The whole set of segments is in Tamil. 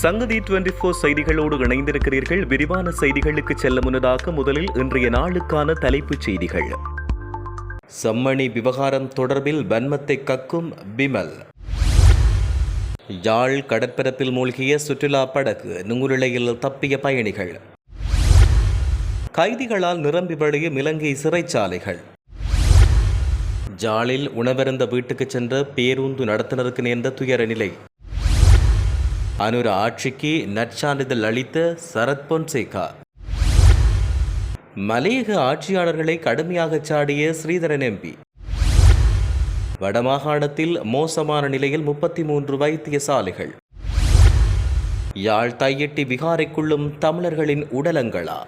சங்கதி டுவெண்டி போர் செய்திகளோடு இணைந்திருக்கிறீர்கள். விரிவான செய்திகளுக்கு செல்ல முன்னதாக முதலில் இன்றைய நாளுக்கான தலைப்புச் செய்திகள். செம்மணி விவகாரம் தொடர்பில் வன்மத்தை கக்கும் பிமல். யாழ் கடற்பரப்பில் மூழ்கிய சுற்றுலா படகு நூறிழையில் தப்பிய பயணிகள். கைதிகளால் நிரம்பி வழியும் இலங்கை சிறைச்சாலைகள். ஜாலில் உணவருந்த வீட்டுக்கு சென்ற பேருந்து நடத்துனருக்கு நேர்ந்த துயர நிலை. அனுர ஆட்சிக்கு நற்சான்றிதழ் அளித்த சரத் பொன்சேகா. மலையக ஆட்சியாளர்களை கடுமையாக சாடிய ஸ்ரீதரன் எம்பி. வடமாகாணத்தில் மோசமான நிலையில் முப்பத்தி மூன்று வைத்தியசாலைகள். யாழ் தையட்டி விகாரைக்குள்ளும் தமிழர்களின் உடலங்களா?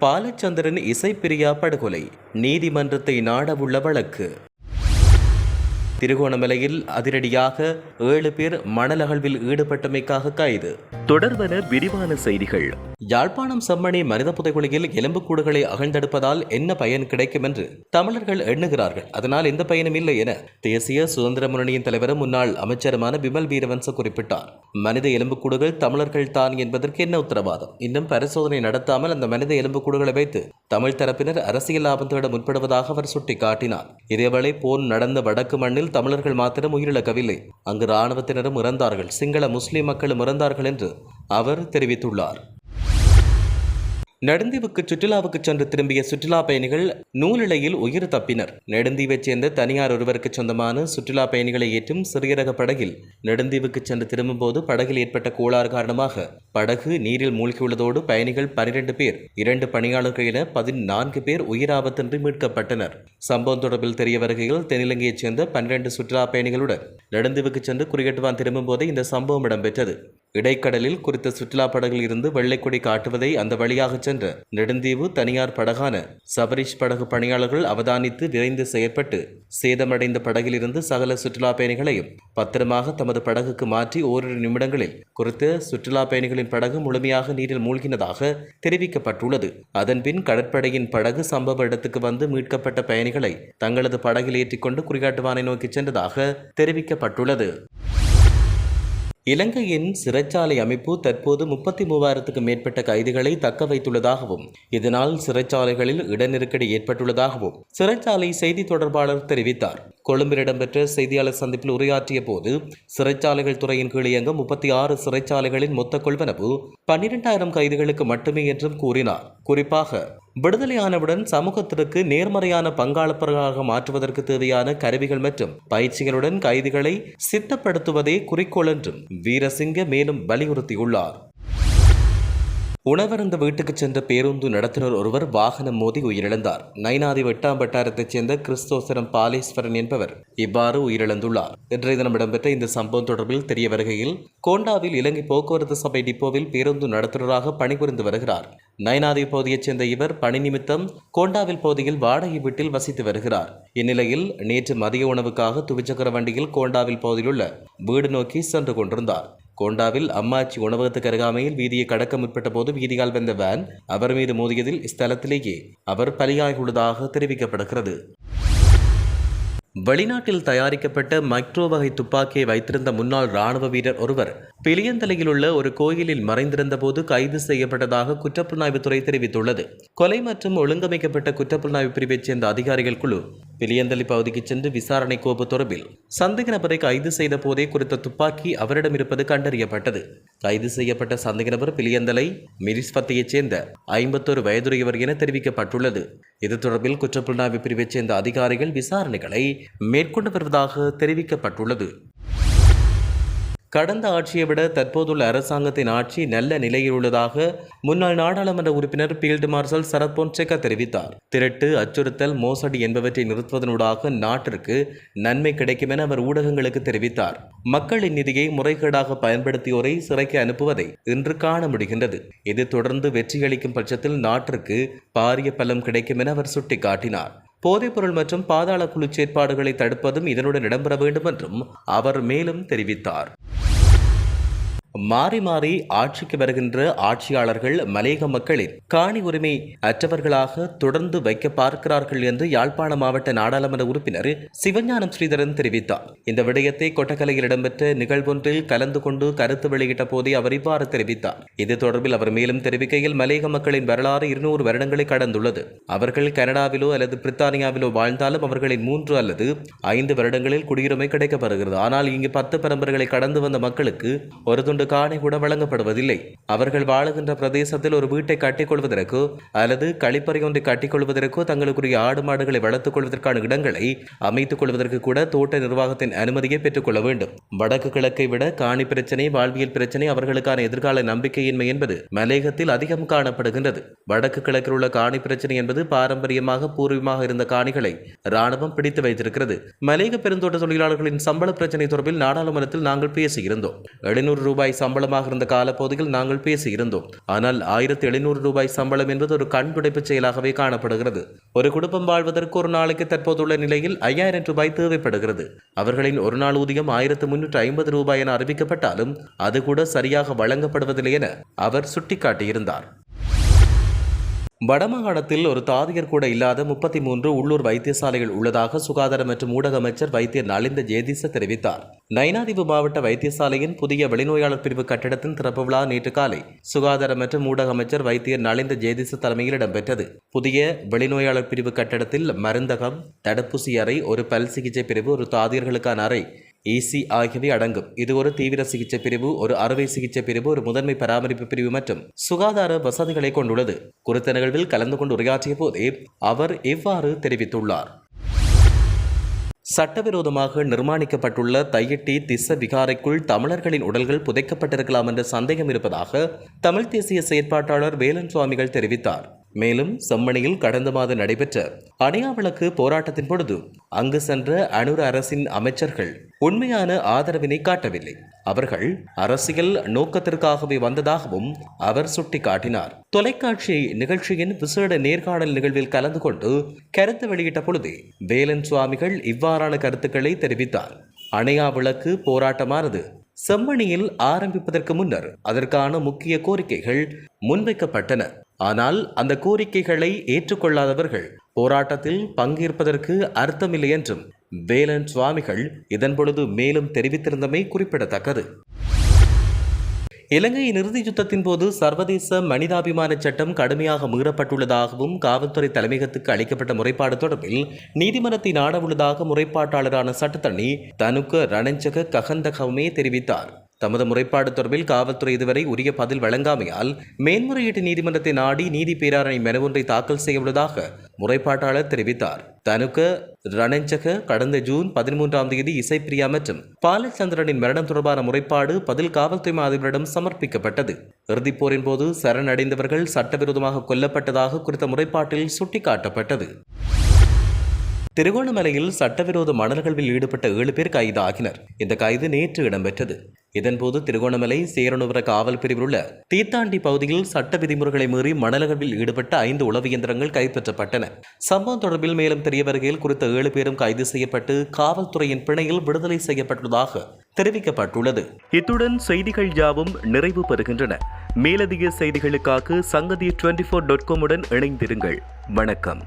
பாலச்சந்திரன் இசைப்பிரியா படுகொலை நீதிமன்றத்தை நாடவுள்ள வழக்கு. திருகோணமலையில் அதிரடியாக ஏழு பேர் மணல் அகழ்வில் ஈடுபட்டமைக்காக கைது. தொடர்வன விரிவான செய்திகள். யாழ்ப்பாணம் செம்மணி மனித புதைகுழியில் எலும்புக்கூடுகளை அகழ்ந்தெடுப்பதால் என்ன பயன் கிடைக்கும் என்று தமிழர்கள் எண்ணுகிறார்கள். அதனால் எந்த பயனும் இல்லை என தேசிய சுதந்திர முன்னணியின் தலைவரும் முன்னாள் அமைச்சருமான விமல் வீரவன்ச குறிப்பிட்டார். மனித எலும்புக்கூடுகள் தமிழர்கள் தான் என்பதற்கு என்ன உத்தரவாதம்? இன்னும் பரிசோதனை நடத்தாமல் அந்த மனித எலும்புக்கூடுகளை வைத்து தமிழ் தரப்பினர் அரசியல் லாபம் தேட முற்படுவதாக அவர் சுட்டிக்காட்டினார். இதேவேளை போர் நடந்த வடக்கு மண்ணில் தமிழர்கள் மாத்திரம் உயிரிழக்கவில்லை. அங்கு இராணுவத்தினரும் இறந்தார்கள். சிங்கள முஸ்லிம் மக்களும் இறந்தார்கள் என்று அவர் தெரிவித்துள்ளார். நெடுந்தீவுக்கு சுற்றுலாவுக்கு சென்று திரும்பிய சுற்றுலா பயணிகள் நூலிழையில் உயிர் தப்பினர். நெடுந்தீவைச் சேர்ந்த தனியார் ஒருவருக்கு சொந்தமான சுற்றுலா பயணிகளை ஏற்றும் சிறிய ரக படகில் நெடுந்தீவுக்கு சென்று திரும்பும்போது படகில் ஏற்பட்ட கோளாறு காரணமாக படகு நீரில் மூழ்கியுள்ளதோடு பயணிகள் பனிரெண்டு பேர் இரண்டு பணியாளர்கள் என பதினான்கு பேர் உயிராபத்தின்றி மீட்கப்பட்டனர். சம்பவம் தொடர்பில் தெரிய வருகையில் தென்னிலங்கையைச் சேர்ந்த பன்னிரண்டு சுற்றுலா பயணிகளுடன் நெடுந்தீவுக்கு சென்று குறியட்டுவான் திரும்பும்போது இந்த சம்பவம் இடம்பெற்றது. இடைக்கடலில் குறித்த சுற்றுலா படகில் இருந்து வெள்ளைக்கொடி காட்டுவதை அந்த வழியாக சென்ற நெடுந்தீவு தனியார் படகான சபரிஷ் படகு பணியாளர்கள் அவதானித்து விரைந்து செயற்பட்டு சேதமடைந்த படகிலிருந்து சகல சுற்றுலா பயணிகளையும் பத்திரமாக தமது படகுக்கு மாற்றி ஓரிரு நிமிடங்களில் குறித்த சுற்றுலா பயணிகளின் படகு முழுமையாக நீரில் மூழ்கினதாக தெரிவிக்கப்பட்டுள்ளது. அதன்பின் கடற்படையின் படகு சம்பவ இடத்துக்கு வந்து மீட்கப்பட்ட பயணிகளை தங்களது படகில் ஏற்றிக்கொண்டு குறிகாட்டுவானை நோக்கி சென்றதாக தெரிவிக்கப்பட்டுள்ளது. இலங்கையின் சிறைச்சாலை அமைப்பு தற்போது முப்பத்தி மூவாயிரத்துக்கும் மேற்பட்ட கைதிகளை தக்க வைத்துள்ளதாகவும் இதனால் சிறைச்சாலைகளில் இடநெருக்கடி ஏற்பட்டுள்ளதாகவும் சிறைச்சாலை செய்தி தொடர்பாளர் தெரிவித்தார். கொழும்பில் இடம்பெற்ற செய்தியாளர் சந்திப்பில் உரையாற்றிய போது சிறைச்சாலைகள் துறையின் கீழ் இயங்கும் முப்பத்தி ஆறு சிறைச்சாலைகளின் மொத்த கொள்வனவு பன்னிரெண்டாயிரம் கைதிகளுக்கு மட்டுமே என்றும் கூறினார். குறிப்பாக விடுதலையானவுடன் சமூகத்திற்கு நேர்மறையான பங்காளப்பர்களாக மாற்றுவதற்கு தேவையான கருவிகள் மற்றும் பயிற்சிகளுடன் கைதிகளை சித்தப்படுத்துவதே குறிக்கோள் என்றும் வீரசிங்க மேலும் வலியுறுத்தியுள்ளார். உணவருந்த வீட்டுக்கு சென்ற பேருந்து நடத்துனர் ஒருவர் வாகனம் மோதி உயிரிழந்தார். நைனாதி வெட்டாம் வட்டாரத்தைச் சேர்ந்த கிறிஸ்தோசரம் பாலேஸ்வரன் என்பவர் இவ்வாறு உயிரிழந்துள்ளார். இன்றைய தினம் இடம்பெற்ற இந்த சம்பவம் தொடர்பில் தெரிய வருகையில் கோண்டாவில் இலங்கை போக்குவரத்து சபை டிப்போவில் பேருந்து நடத்துனராக பணிபுரிந்து வருகிறார். நயனாதி பகுதியைச் சேர்ந்த இவர் பணி நிமித்தம் கோண்டாவில் பகுதியில் வாடகை வீட்டில் வசித்து வருகிறார். இந்நிலையில் நேற்று மதிய உணவுக்காக துவிச்சக்கர வண்டியில் கோண்டாவில் பகுதியிலுள்ள வீடு நோக்கி சென்று கொண்டிருந்தார். கோண்டாவில் அம்மாச்சி உணவகத்துக்கு அருகாமையில் வீதியை கடக்க முற்பட்ட போது வீதியால் வந்த வேன் அவர் மீது மோதியதில் ஸ்தலத்திலேயே அவர் பலியாகியுள்ளதாக தெரிவிக்கப்படுகிறது. வெளிநாட்டில் தயாரிக்கப்பட்ட மைக்ரோ வகை துப்பாக்கியை வைத்திருந்த முன்னாள் ராணுவ வீரர் ஒருவர் பிளியந்தலையில் உள்ள ஒரு கோயிலில் மறைந்திருந்த போது கைது செய்யப்பட்டதாக குற்றப்புலனாய்வுத்துறை தெரிவித்துள்ளது. கொலை மற்றும் ஒழுங்கமைக்கப்பட்ட குற்றப்புலனாய்வு பிரிவைச் சேர்ந்த அதிகாரிகள் குழு பிளியந்தலி பகுதிக்கு சென்று விசாரணை கோப்பு தொடர்பில் சந்தேக நபரை கைது செய்த போதே குறித்த துப்பாக்கி அவரிடம் இருப்பது கண்டறியப்பட்டது. கைது செய்யப்பட்ட சந்தேக நபர் பிலியந்தலை மிரிஸ்பத்தையைச் சேர்ந்த ஐம்பத்தொரு வயதுடையவர் என தெரிவிக்கப்பட்டுள்ளது. இது தொடர்பில் குற்றப்புலனாய்வு பிரிவைச் சேர்ந்த அதிகாரிகள் விசாரணைகளை மேற்கொண்டு வருவதாக தெரிவிக்கப்பட்டுள்ளது. கடந்த ஆட்சியை விட தற்போதுள்ள அரசாங்கத்தின் ஆட்சி நல்ல நிலையில் உள்ளதாக முன்னாள் நாடாளுமன்ற உறுப்பினர் பீல்டு மார்ஷல் சரத் பொன்சேகா தெரிவித்தார். திருட்டு அச்சுறுத்தல் மோசடி என்பவற்றை நிறுத்துவதனூடாக நாட்டிற்கு நன்மை கிடைக்கும் என அவர் ஊடகங்களுக்கு தெரிவித்தார். மக்களின் நிதியை முறைகேடாக பயன்படுத்தியோரை சிறைக்கு அனுப்புவதை இன்று காண முடிகின்றது. இது தொடர்ந்து வெற்றியளிக்கும் பட்சத்தில் நாட்டிற்கு பாரிய பலம் கிடைக்கும் என அவர் சுட்டிக்காட்டினார். போதைப்பொருள் மற்றும் பாதாள குழு செயற்பாடுகளை தடுப்பதும் இதனுடன் இடம்பெற வேண்டும் என்றும் அவர் மேலும் தெரிவித்தார். மாறி மாறி ஆட்சிக்கு வருகின்ற ஆட்சியாளர்கள் மலையக மக்களின் காணி உரிமை அற்றவர்களாக தொடர்ந்து வைக்க பார்க்கிறார்கள் என்று யாழ்ப்பாண மாவட்ட நாடாளுமன்ற உறுப்பினர் சிவஞானம் ஸ்ரீதரன் தெரிவித்தார். இந்த விடயத்தை கொட்டக்கலையில் இடம்பெற்ற நிகழ்வொன்றில் கலந்து கொண்டு கருத்து வெளியிட்ட போதே அவர் இவ்வாறு தெரிவித்தார். இது தொடர்பில் அவர் மேலும் தெரிவிக்கையில் மலையக மக்களின் வரலாறு இருநூறு வருடங்களை கடந்துள்ளது. அவர்கள் கனடாவிலோ அல்லது பிரித்தானியாவிலோ வாழ்ந்தாலும் அவர்களின் மூன்று அல்லது ஐந்து வருடங்களில் குடியுரிமை கிடைக்கப்படுகிறது ஆனால் இங்கு பத்து பரம்பரைகளை கடந்து வந்த மக்களுக்கு ஒரு துண்டு காணி கூட வழங்கப்படுவதில்லை. அவர்கள் வாழுகின்ற பிரதேசத்தில் ஒரு வீட்டை கட்டிக்கொள்வதற்கோ அல்லது கழிப்பறை ஒன்றை கட்டிக்கொள்வதற்கோ தங்களுக்குரிய ஆடு மாடுகளை வளர்த்துக் கொள்வதற்கான இடங்களை அமைத்துக் கொள்வதற்கு கூட தோட்ட நிர்வாகத்தின் அனுமதியை பெற்றுக்கொள்ள வேண்டும். வடக்கு கிழக்கை விட காணி பிரச்சனை வாழ்வியல் பிரச்சனை அவர்களுக்கான எதிர்கால நம்பிக்கையின்மை என்பது மலேகத்தில் அதிகம் காணப்படுகின்றது. வடக்கு கிழக்கில் உள்ள காணி பிரச்சனை என்பது பாரம்பரியமாக பூர்வீகமாக இருந்த காணிகளை ராணுவம் பிடித்து வைத்திருக்கிறது. மலேக பெருந்தோட்ட தொழிலாளர்களின் சம்பள பிரச்சனை தொடர்பில் நாடாளுமன்றத்தில் நாங்கள் பேசியிருந்தோம். எழுநூறு ரூபாய் சம்பளமாக இருந்த காலப்பகுதியில் நாங்கள் பேசியிருந்தோம். ஆனால் ஆயிரத்தி எழுநூறு ரூபாய் சம்பளம் என்பது ஒரு கண்துடைப்பு செயலாகவே காணப்படுகிறது. ஒரு குடும்பம் வாழ்வதற்கு ஒரு நாளைக்கு தற்போதுள்ள நிலையில் ஐயாயிரம் ரூபாய் தேவைப்படுகிறது. அவர்களின் ஒரு நாள் ஊதியம் ஆயிரத்து முன்னூற்று ஐம்பது ரூபாய் என அறிவிக்கப்பட்டாலும் அது கூட சரியாக வழங்கப்படுவதில்லை என அவர் சுட்டிக்காட்டியிருந்தார். வடமாகாணத்தில் ஒரு தாதியர் கூட இல்லாத முப்பத்தி மூன்று உள்ளூர் வைத்தியசாலைகள் உள்ளதாக சுகாதார மற்றும் ஊடக அமைச்சர் வைத்தியர் நலிந்த ஜேதிச தெரிவித்தார். நைனாதிவு மாவட்ட வைத்தியசாலையின் புதிய வெளிநோயாளர் பிரிவு கட்டிடத்தின் திறப்பு விழா நேற்று காலை சுகாதார மற்றும் ஊடக அமைச்சர் வைத்தியர் நலிந்த ஜேதிச தலைமையில் இடம்பெற்றது. புதிய வெளிநோயாளர் பிரிவு கட்டிடத்தில் மருந்தகம் தடுப்பூசி அறை ஒரு பல் சிகிச்சை பிரிவு ஒரு தாதியர்களுக்கான அறை இசி ஆகியவை அடங்கும். இது ஒரு தீவிர சிகிச்சை பிரிவு ஒரு அறுவை சிகிச்சை பிரிவு ஒரு முதன்மை பராமரிப்பு பிரிவு மற்றும் சுகாதார வசதிகளை கொண்டுள்ளது. குறித்த நிகழ்வில் கலந்து கொண்டு உரையாற்றிய போதே அவர் இவ்வாறு தெரிவித்துள்ளார். சட்டவிரோதமாக நிர்மாணிக்கப்பட்டுள்ள தையட்டி திச விகாரைக்குள் தமிழர்களின் உடல்கள் புதைக்கப்பட்டிருக்கலாம் என்ற சந்தேகம் இருப்பதாக தமிழ் தேசிய செயற்பாட்டாளர் வேலன் சுவாமிகள் தெரிவித்தார். மேலும் செம்மணியில் கடந்த மாதம் நடைபெற்ற அணையாவிளக்கு போராட்டத்தின் பொழுது அங்கு சென்ற அனுர அரசின் அமைச்சர்கள் உண்மையான ஆதரவினை காட்டவில்லை. அவர்கள் அரசியல் நோக்கத்திற்காகவே வந்ததாகவும் அவர் சுட்டிக்காட்டினார். தொலைக்காட்சி நிகழ்ச்சியின் விசேட நேர்காணல் நிகழ்வில் கலந்து கொண்டு கருத்து வெளியிட்ட பொழுதே வேலன் சுவாமிகள் இவ்வாறான கருத்துக்களை தெரிவித்தார். அணையா விளக்கு போராட்டமானது செம்மணியில் ஆரம்பிப்பதற்கு முன்னர் அதற்கான முக்கிய கோரிக்கைகள் முன்வைக்கப்பட்டன. ஆனால் அந்த கோரிக்கைகளை ஏற்றுக்கொள்ளாதவர்கள் போராட்டத்தில் பங்கேற்பதற்கு அர்த்தமில்லை என்றும் வேலன் சுவாமிகள் இதன் பொழுது மேலும் தெரிவித்திருந்தமை குறிப்பிடத்தக்கது. இலங்கையின் இறுதி யுத்தத்தின் போது சர்வதேச மனிதாபிமான சட்டம் கடுமையாக மீறப்பட்டுள்ளதாகவும் காவல்துறை தலைமையகத்துக்கு அளிக்கப்பட்ட முறைப்பாடு தொடர்பில் நீதிமன்றத்தை நாடவுள்ளதாக முறைப்பாட்டாளரான சட்டத்தண்ணி தனுக்க ரணஞ்சக ககந்தகவுமே தெரிவித்தார். தமது முறைப்பாடு தொடர்பில் காவல்துறை இதுவரை உரிய பதில் வழங்காமையால் மேன்முறையீட்டு நீதிமன்றத்தை நாடி நீதி பேராரணை மனு ஒன்றை தாக்கல் செய்யவுள்ளதாக முறைப்பாட்டாளர் தெரிவித்தார். தனுக்க ரணஞ்சக கடந்த ஜூன் பதிமூன்றாம் தேதி இசைப்பிரியா மற்றும் பாலச்சந்திரனின் மரணம் தொடர்பான முறைப்பாடு பதில் காவல்துறை அதிபரிடம் சமர்ப்பிக்கப்பட்டது. இறுதிப்போரின் போது சரணடைந்தவர்கள் சட்டவிரோதமாக கொல்லப்பட்டதாக குறித்த முறைப்பாட்டில் சுட்டிக்காட்டப்பட்டது. திருகோணமலையில் சட்டவிரோத மணல்களில் ஈடுபட்ட ஏழு பேர் கைதாகினர். இந்த கைது நேற்று இடம்பெற்றது. இதன்போது திருகோணமலை சேரனுவர காவல் பிரிவில் உள்ள தீத்தாண்டி பகுதியில் சட்ட விதிமுறைகளை மீறி மணலகவில் ஈடுபட்ட ஐந்து உளவு இயந்திரங்கள் கைப்பற்றப்பட்டன. சம்பவம் தொடர்பில் மேலும் தெரிய வருகையில் குறித்த ஏழு பேரும் கைது செய்யப்பட்டு காவல்துறையின் பிணையில் விடுதலை செய்யப்பட்டுள்ளதாக தெரிவிக்கப்பட்டுள்ளது. இத்துடன் செய்திகள் யாவும் நிறைவு பெறுகின்றன. மேலதிக செய்திகளுக்காக சங்கதி டுவெண்டி ஃபோர் டாட் காமுடன் இணைந்திருங்கள். வணக்கம்.